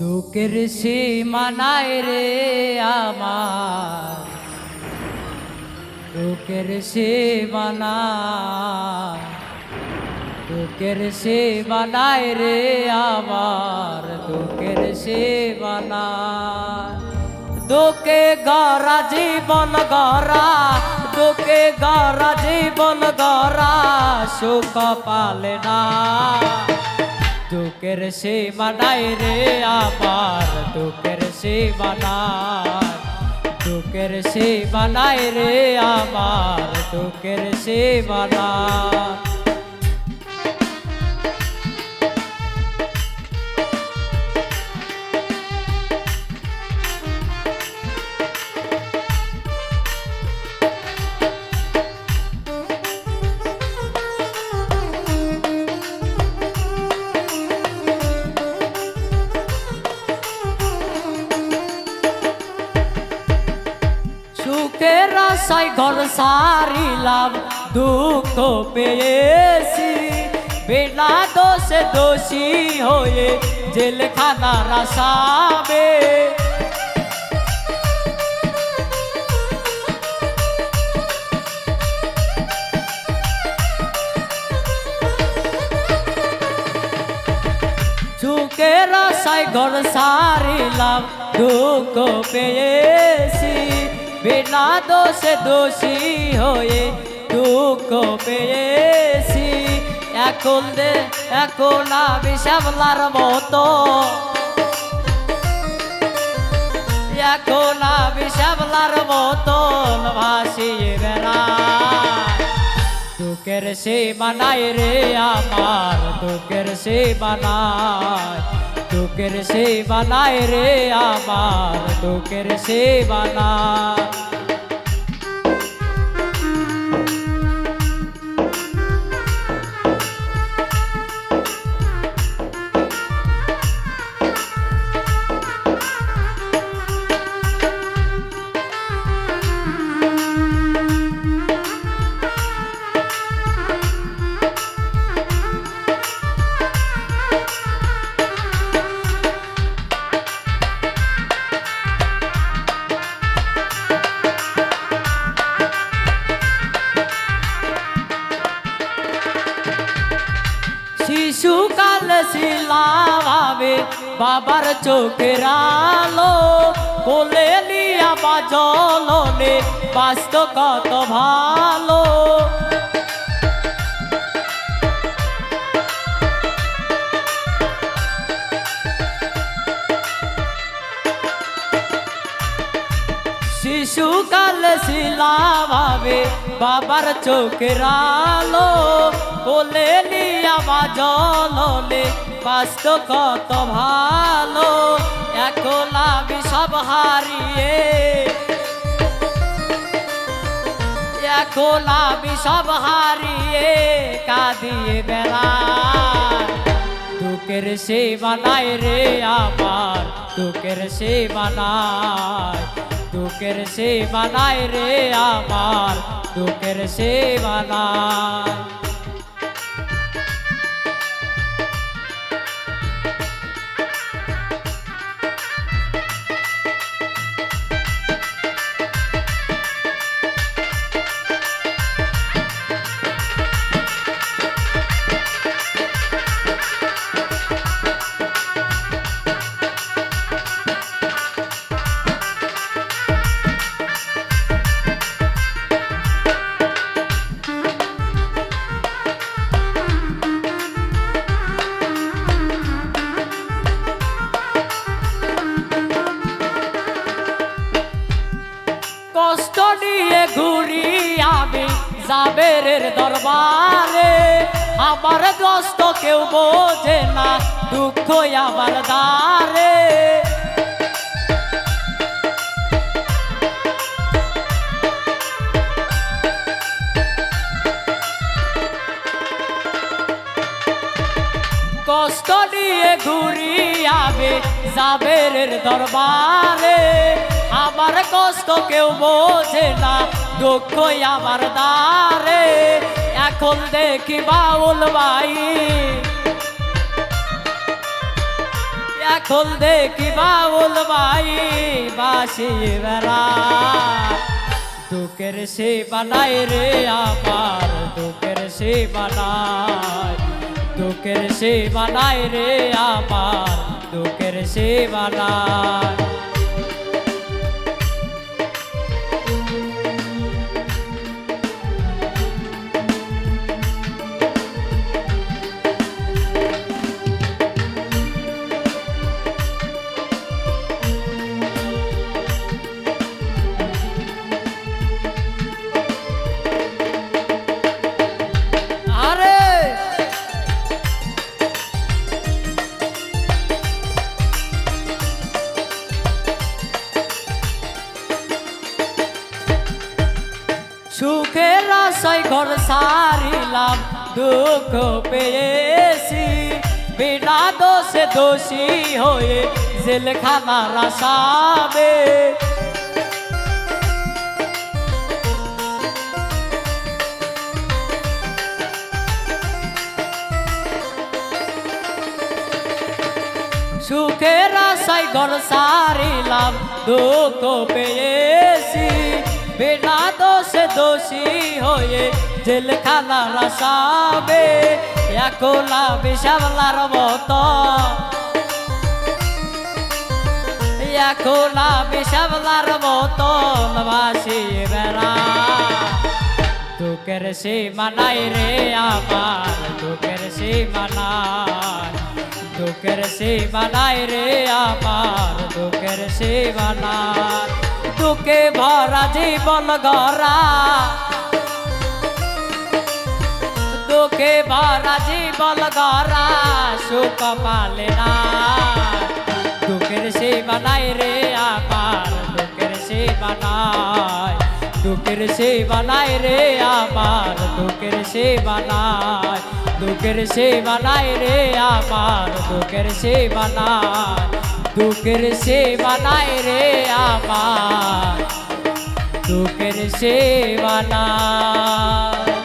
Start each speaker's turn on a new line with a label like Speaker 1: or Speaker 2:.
Speaker 1: দুঃখের সীমানায় রে আমার। দুঃখের সীমানা, দুঃখের সীমানায় রে আমার। দুঃখের সীমানা, দুঃখে গরা জীবন গরা দুঃখে গরা জীবন গরা সুখ পালে না। দুঃখের সীমানাই রে আমার দুঃখের সীমানায় দুঃখের সীমানাই রে আমার দুঃখের সীমানায় সুখের আশায় ঘর সারিলাম দুঃখ পেয়েছি বিনা দোষে দোষী হয়ে জেলখানার আসামে সুখের আশায় ঘর সারিলাম দুঃখ পেয়েছি বিনা দোষে দোষী হয়ে দুঃখ পেয়েছি এখন দে এখন আমি শ্যামলার মতো এখন আমি শ্যামলার মতন ভাসিয়ে বেড়াই দুঃখের সে মানায় রে আমার দুঃখের সে মানায় দুঃখের সে বানায় রে আমার দুঃখের সে বানায় বাবার চোখের আলো কোলে নিয়া বা জলনে বাস্ত কত ভালো। শিশুকাল শিলাভাবে বাবার চোখের আলো কোলে নিয়া বা জলনে বাস্ত কত ভালো আমি সব হারিয়ে। এখন সব হারিয়ে কাঁদিয়ে বেড়া দুঃখের সে বানায় রে আমার তোকের সে বানায় তোকের সে বানায় রে আমার তোকের সে বানায় জাবেরের দরবারে, আমার কষ্ট কেউ বোঝে না দুঃখ আমার দ্বারে। কষ্ট নিয়ে ঘুরি আমি জাবেরের দরবারে, আমার কষ্ট কেউ বোঝে না দুঃখ আমার দ্বারে। এখন দেখি বাউল ভাই। এখন দেখি বাউল ভাই বাসি বেড়া। দুঃখের সে বানায় রে আমার, দুঃখের সে বানায় দুঃখের সে বানায় রে আমার, দুঃখের সে বানায় সুখের আশায় ঘর সারিলাম দুঃখ পেয়েছি বিনা দোষে দোষী হয়ে জেলখানার আসামে সুখের আশায় ঘর সারিলাম দুঃখ পেয়েছি বিনা দোষে দোষী হয়ে জেলখানার আসাবে একলা বিষাবলার মতো একলা বিষাবলার মতো বাসি বেড়া দুঃখের সে মানাই রে আমার দুঃখের সে মানায় দুঃখের সে মানাই রে আমার দুঃখের সে মানায় দুঃখে ভরা জীবন গড়া। দুঃখে ভরা জীবন গড়া, সুখ পালে না। দুঃখের সে বানাই রে আমার, দুঃখের সে বানায় দুঃখের সে বানাই রে আমার, দুঃখের সে বানায় দুঃখের সে বানাই রে আমার, দুঃখের সে বানায় দুঃখের সে নাই রে আমার। দুঃখের সে বানায়